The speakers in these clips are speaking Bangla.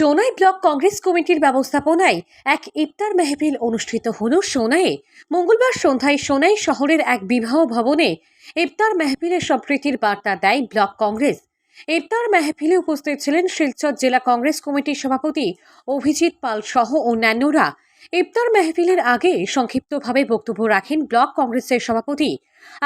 সোনাই ব্লক কংগ্রেস কমিটির ব্যবস্থাপনায় এক ইফতার মেহফিল অনুষ্ঠিত হল সোনাইয়ে মঙ্গলবার সন্ধ্যায় সোনাই শহরের এক বিবাহ ভবনে ইফতার মেহফিলের সম্প্রীতির বার্তা দেয় ব্লক কংগ্রেস। ইফতার মেহফিলে উপস্থিত ছিলেন শিলচর জেলা কংগ্রেস কমিটির সভাপতি অভিজিৎ পাল সহ অন্যান্যরা। ইফতার মেহফিলের আগে সংক্ষিপ্তভাবে বক্তব্য রাখেন ব্লক কংগ্রেসের সভাপতি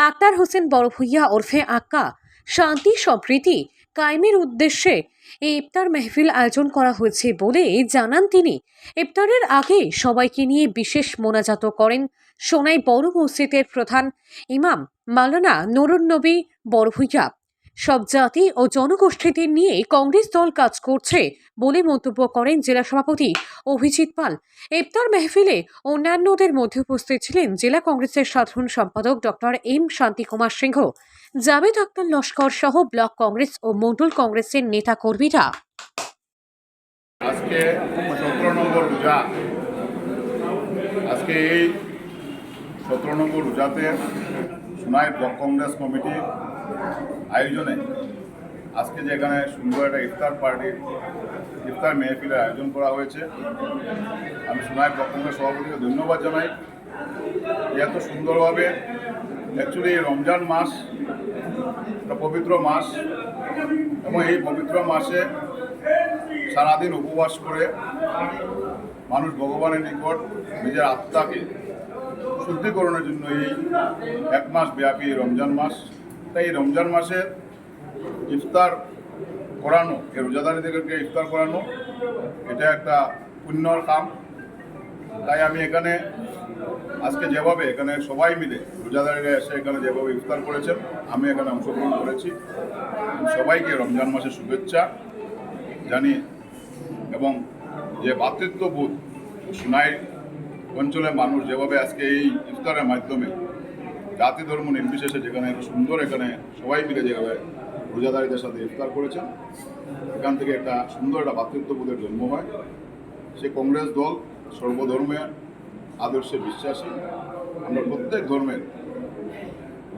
আক্তার হোসেন বড়ভূইয়া ওরফে আক্কা। শান্তি, সম্প্রীতি কায়েমের উদ্দেশ্যে এই ইফতার মেহফিল আয়োজন করা হয়েছে বলে জানান তিনি। ইফতারের আগে সবাইকে নিয়ে বিশেষ মোনাজাত করেন সোনাই বড় মসজিদের প্রধান ইমাম মালানা নুরুন্নবী নবী বড়ভূইয়া সব জাতি ও জনগোষ্ঠীদের নিয়ে কংগ্রেস দল কাজ করছে বলে মন্তব্য করেন জেলা সভাপতি অভিজিৎ পাল। ইফতার মেহফিলে অন্যান্যদের মধ্যে উপস্থিত ছিলেন জেলা কংগ্রেসের সাধারণ সম্পাদক ডক্টর এম শান্তিকুমার সিংহ, জাভেদ আক্তার লস্কর সহ ব্লক কংগ্রেস ও মন্ডল কংগ্রেসের নেতা কর্মীরা আজকে সতেরো নম্বর রোজা। আজকে এই সতেরো নম্বর রোজাতে সোনাই ব্লক কংগ্রেস কমিটির আয়োজনে আজকে যেখানে সুন্দর একটা ইফতার পার্টির ইফতার মেহফিলের আয়োজন করা হয়েছে। আমি ব্লক কংগ্রেস সভাপতিকে ধন্যবাদ জানাই। এত সুন্দরভাবে অ্যাকচুয়ালি এই রমজান মাস একটা পবিত্র মাস এবং এই পবিত্র মাসে সারাদিন উপবাস করে মানুষ ভগবানের নিকট নিজের আত্মাকে শুদ্ধিকরণের জন্য এই এক মাস ব্যাপী রমজান মাস। তাই রমজান মাসে ইফতার করানো, এই রোজাদারিদেরকে ইফতার করানো, এটা একটা পুণ্যর কাম। তাই আমি এখানে, আজকে যেভাবে এখানে সবাই মিলে, রোজাদারিরা এসে এখানে যেভাবে ইফতার করেছেন, আমি এখানে অংশগ্রহণ করেছি। সবাইকে রমজান মাসের শুভেচ্ছা জানি এবং যে ভ্রাতৃত্ববোধ সোনাই অঞ্চলের মানুষ যেভাবে আজকে এই ইফতারের মাধ্যমে জাতি, ধর্ম, নির্বিশেষে যেখানে সুন্দর এখানে সবাই মিলে যেভাবে রোজাদারিদের সাথে ইফতার করেছেন, এখান থেকে একটা সুন্দর একটা ভ্রাতৃত্ববোধের জন্ম হয়। সে কংগ্রেস দল সর্বধর্মের আদর্শে বিশ্বাসী। আমরা প্রত্যেক ধর্মের,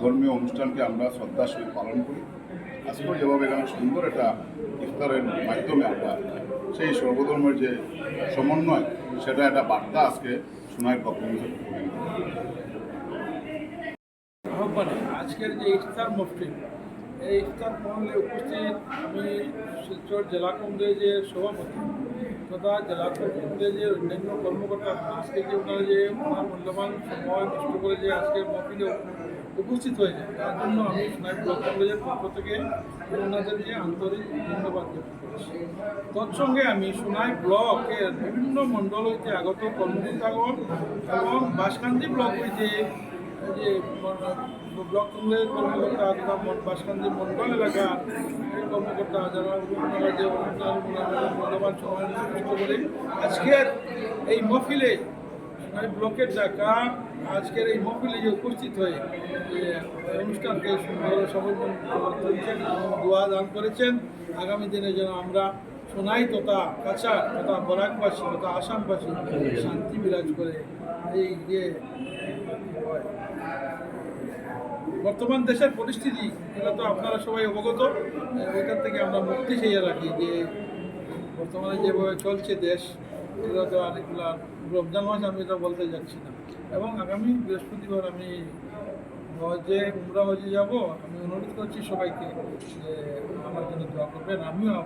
ধর্মীয় অনুষ্ঠানকে আমরা শ্রদ্ধার সহিত পালন করি। আজকে যেভাবে এখানে সুন্দর একটা ইফতারের মাধ্যমে আমরা সেই সর্বধর্মের যে সমন্বয়, সেটা একটা বার্তা আজকে সোনাই পক্ষ আহ্বানে আজকের যে ইফতার মফফিল এই ইফতার মহলে উপস্থিত আমি শিলচর জেলা কংগ্রেসের সভাপতি তথা জেলা কংগ্রেসের অন্যান্য কর্মকর্তা, আজকে যে ওনারা যে ওনার মূল্যবান সময় নষ্ট করে যে আজকে মফিলে উপস্থিত হয়েছে, তার জন্য আমি সোনাই ব্লক কংগ্রেসের পক্ষ থেকে ওনাদের যে আন্তরিক ধন্যবাদ জ্ঞাপন তৎসঙ্গে আমি সোনাই ব্লকের বিভিন্ন মণ্ডল হইতে আগত কর্মকর্তাগণ এবং বাসকান্দি ব্লক হইতে যে ব্লক কর্মকর্তা তথা বাসকান্দি মন্ডল এলাকার কর্মকর্তা যারা ওনারা যে মূল্যবান সময় করে আজকের এই মহফিলে মানে ব্লকের ডাকা আজকের এই মহফিলে যে উপস্থিত হয়ে অনুষ্ঠানকে সুন্দর সফল করেছেন দোয়া দান করেছেন, আগামী দিনে যেন আমরা সোনাই তথা কাছাড় তথা বরাকবাসী তথা আসামবাসী শান্তি বিরাজ করে এই যে বর্তমান দেশের পরিস্থিতি এটা তো আপনারা সবাই অবগত। এখান থেকে আমরা মুক্তি চেয়ে রাখি যে বর্তমানে যেভাবে চলছে দেশ এটা তো এগুলা রমজান মাস আমি এটা বলতে যাচ্ছি না। এবং আগামী বৃহস্পতিবার আমি হজে, উমরা হজে যাব। আমি অনুরোধ করছি সবাইকে যে আমার জন্য দোয়া করবেন। আমিও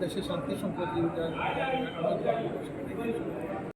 দেশে শান্তি করছি